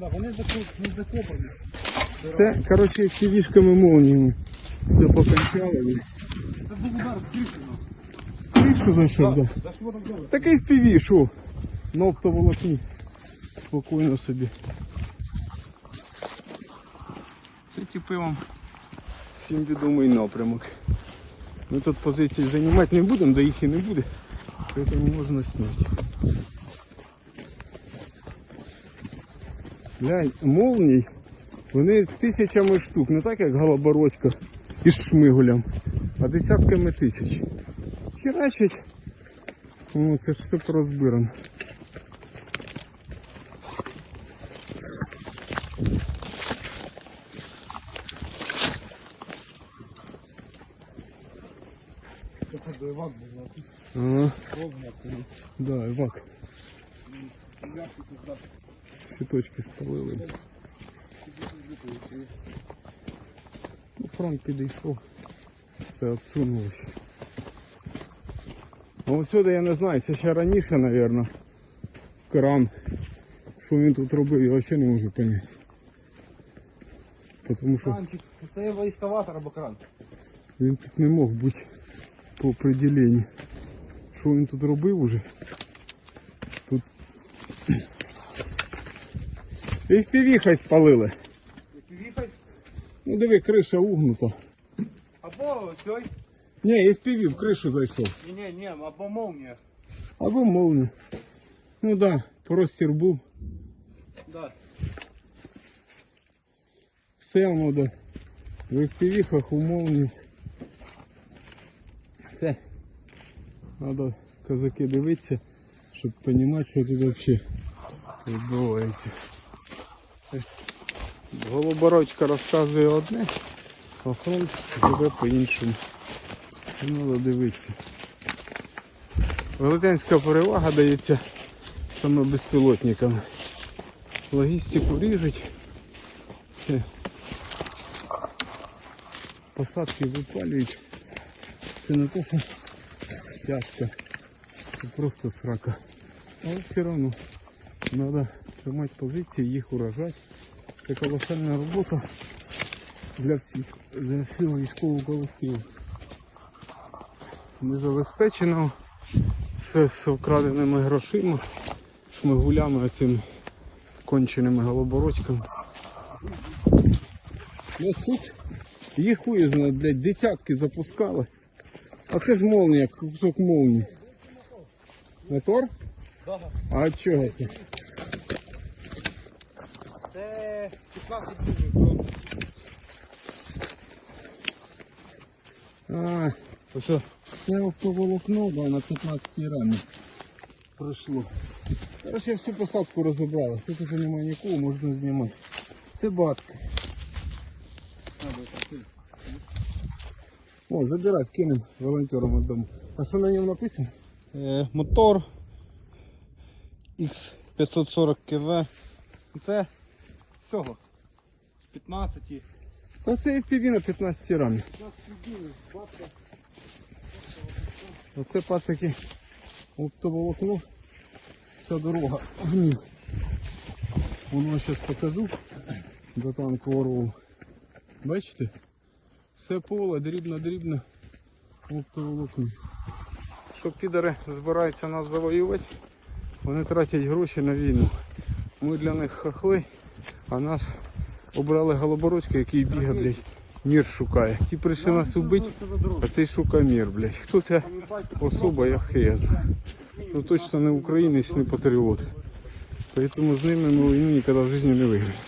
Вони закопані. Це, коротше, фівішками молніями. Все покачали. Це був удар в крісло. Кришу зайшов, так. Розбили? Такий впіві, що? На оптоволокні. Спокійно собі. Це типи вам всім відомий напрямок. Ми тут позиції займати не будемо, де їх і не буде. Тому можна зняти. Глянь, молній, вони тисячами штук, не так як голобородька із шмигулем, а десятками тисяч. Херачить о, це ж все порозбирано. Це до Івак був. Ага, да, Івак. Я тут так. Цвіточки спалили. Ну, Франк підійшов. Все обсунулося. А ось сюди я не знаю, це ще раніше, мабуть. Кран. Що він тут робив, я взагалі не можу зрозуміти. Тому що Кранчик. Це його ескаватор або кран. він тут не мог бути по определенню. Що він тут робив уже? Тут. Їх півіхай спалили. Віхай. Ну диви, криша угнута. Або цей. Ні, їх піві в кришу зайшов. Ні, ні, ні, або молнія. Або молния. Ну так, да, простір був. Да. Все воно да. В їх півіхах у молнії. Все. Треба козаки дивитися, щоб розуміти, що тут взагалі відбувається. Голобородька розказує одне, а фронт живе по-іншому. Треба дивитися. Велетенська перевага дається саме безпілотникам. Логістику ріжуть. Посадки випалюють. Це не те, що тяжко. Це просто срака. Але все одно треба тримати позиції, їх уражати. Це колосальна робота для всіх, для всього військового колективу. Незабезпечено це все вкраденими грошима, шмигулями оцими конченими голобородьками. Ну тут їх хуй блядь, десятки запускали. А це ж молнія, кусок молнії. Мотор? А чого це? Це 15 днів. А, ось це оптоволокно, да, на 15 рамі пройшло. Короче, всю посадку розібрали. Тут уже немає нікого, можна знімати. Це батка. О, забирай, кинемо волонтерам віддамо. А що на ньому написано? Е, мотор X540 КВ. Це всього. 15. Та це FPV на 15 рамі. Оце пацаки оптоволокно. Вся дорога вниз. Воно зараз покажу до танкового рову. Бачите? Все поле дрібно-дрібно оптоволокно. Що підари збираються нас завоювати, вони тратять гроші на війну. Ми для них хахли, а нас обрали голобородька, який бігає, блядь, мір шукає. Ті прийшли нас убити, а цей шукає мір, блядь. Хто ця особа, я хз. Ну точно не українець, не патріот. Тому з ними ми війну ніколи в житті не виграємо.